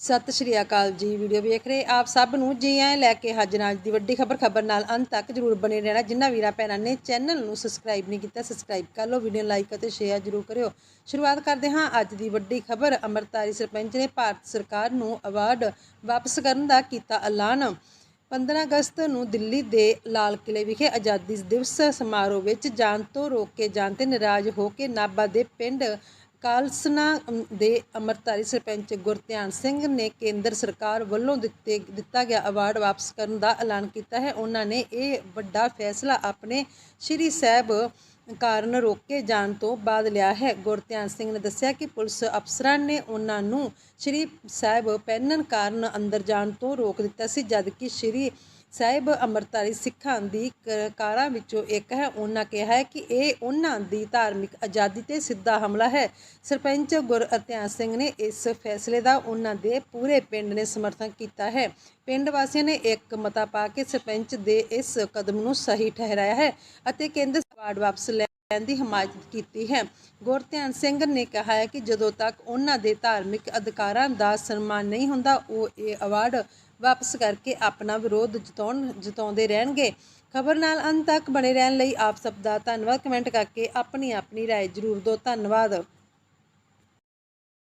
ਸਤਿ ਸ਼੍ਰੀ ਅਕਾਲ ਜੀ, ਵੀਡੀਓ ਵੇਖ ਰਹੇ ਆਪ ਸਭ ਨੂੰ। ਜੀ ਆਇਆਂ ਲੈ ਕੇ ਹਾਜ਼ਰ ਹਾਂ ਅੱਜ ਦੀ ਵੱਡੀ ਖਬਰ ਖਬਰ ਨਾਲ ਅੰਤ ਤੱਕ ਜਰੂਰ ਬਣੇ ਰਹਿਣਾ। ਜਿਨ੍ਹਾਂ ਵੀਰਾਂ ਭੈਣਾਂ ਨੇ ਚੈਨਲ ਨੂੰ ਸਬਸਕ੍ਰਾਈਬ ਨਹੀਂ ਕੀਤਾ, ਸਬਸਕ੍ਰਾਈਬ ਕਰ ਲਓ, ਵੀਡੀਓ ਲਾਈਕ ਅਤੇ ਸ਼ੇਅਰ ਜਰੂਰ ਕਰਿਓ। ਸ਼ੁਰੂਆਤ ਕਰਦੇ ਹਾਂ ਅੱਜ ਦੀ ਵੱਡੀ ਖਬਰ। ਅਮਰਤਾਰੀ ਸਰਪੰਚ ਨੇ ਭਾਰਤ ਸਰਕਾਰ ਨੂੰ ਅਵਾਰਡ ਵਾਪਸ ਕਰਨ ਦਾ ਕੀਤਾ ਐਲਾਨ। 15 ਅਗਸਤ ਨੂੰ ਦਿੱਲੀ ਦੇ ਲਾਲ ਕਿਲੇ ਵਿਖੇ ਆਜ਼ਾਦੀ ਦਿਵਸ ਸਮਾਰੋਹ ਵਿੱਚ ਜਾਣ ਤੋਂ ਰੋਕ ਕੇ ਜਾਣ ਤੇ ਨਾਰਾਜ਼ ਹੋ ਕੇ ਨਾਭਾ ਦੇ ਪਿੰਡ ਕਾਲਸਨਾ ਦੇ ਅਮਰਤਾਰੀ ਸਰਪੰਚ ਗੁਰਧਿਆਨ ਸਿੰਘ ਨੇ ਕੇਂਦਰ ਸਰਕਾਰ ਵੱਲੋਂ ਦਿੱਤੇ, ਦਿੱਤਾ ਗਿਆ ਅਵਾਰਡ ਵਾਪਸ ਕਰਨ ਦਾ ਐਲਾਨ ਕੀਤਾ ਹੈ। ਉਹਨਾਂ ਨੇ ਇਹ ਵੱਡਾ ਫੈਸਲਾ ਆਪਣੇ ਸ਼੍ਰੀ ਸਾਹਿਬ ਕਾਰਨ ਰੋਕੇ ਜਾਣ ਤੋਂ ਬਾਅਦ ਲਿਆ ਹੈ। ਗੁਰਧਿਆਨ ਸਿੰਘ ਨੇ ਦੱਸਿਆ ਕਿ ਪੁਲਿਸ ਅਫਸਰਾਂ ਨੇ ਉਹਨਾਂ ਨੂੰ ਸ਼੍ਰੀ ਸਾਹਿਬ ਪਹਿਨਣ ਕਾਰਨ ਅੰਦਰ ਜਾਣ ਤੋਂ ਰੋਕ ਦਿੱਤਾ ਸੀ, ਜਦਕਿ ਸ਼੍ਰੀ ਸਾਹਿਬ ਅਮਰਤਾਰੀ ਸਿੱਖਾਂ ਦੀ ਕ- ਕਾਰਾਂ ਵਿੱਚੋਂ ਇੱਕ ਹੈ। ਉਹਨਾਂ ਕਿਹਾ ਹੈ ਕਿ ਇਹ ਉਹਨਾਂ ਦੀ ਧਾਰਮਿਕ ਆਜ਼ਾਦੀ ਤੇ ਸਿੱਧਾ ਹਮਲਾ ਹੈ। ਸਰਪੰਚ ਗੁਰ ਗੁਰਅਤਿਆਨ ਸਿੰਘ ਨੇ ਇਸ ਫੈਸਲੇ ਦਾ ਉਹਨਾਂ ਦੇ ਪੂਰੇ ਪਿੰਡ ਨੇ ਸਮਰਥਨ ਕੀਤਾ ਹੈ। ਪਿੰਡ ਵਾਸੀਆਂ ਨੇ ਇੱਕ ਮਤਾ ਪਾ ਕੇ ਸਰਪੰਚ ਦੇ ਇਸ ਕਦਮ ਨੂੰ ਸਹੀ ਠਹਿਰਾਇਆ ਹੈ ਅਤੇ ਕੇਂਦਰ ਅਵਾਰਡ ਵਾਪਸ ਲੈ ਲੈਣ ਦੀ ਹਮਾਇਤ ਕੀਤੀ ਹੈ ਗੁਰਧਿਆਨ ਸਿੰਘ ਨੇ ਕਿਹਾ ਹੈ ਕਿ ਜਦੋਂ ਤੱਕ ਉਹਨਾਂ ਦੇ ਧਾਰਮਿਕ ਅਧਿਕਾਰਾਂ ਦਾ ਸਨਮਾਨ ਨਹੀਂ ਹੁੰਦਾ ਉਹ ਇਹ ਅਵਾਰਡ ਵਾਪਸ ਕਰਕੇ ਆਪਣਾ ਵਿਰੋਧ ਜਤਾਉਣ ਜਤਾਉਂਦੇ ਰਹਿਣਗੇ ਖਬਰ ਨਾਲ ਅੰਤ ਤੱਕ ਬਣੇ ਰਹਿਣ ਲਈ ਆਪ ਸਭ ਦਾ ਧੰਨਵਾਦ ਕਮੈਂਟ ਕਰਕੇ ਆਪਣੀ ਆਪਣੀ رائے ਜ਼ਰੂਰ ਦਿਓ ਧੰਨਵਾਦ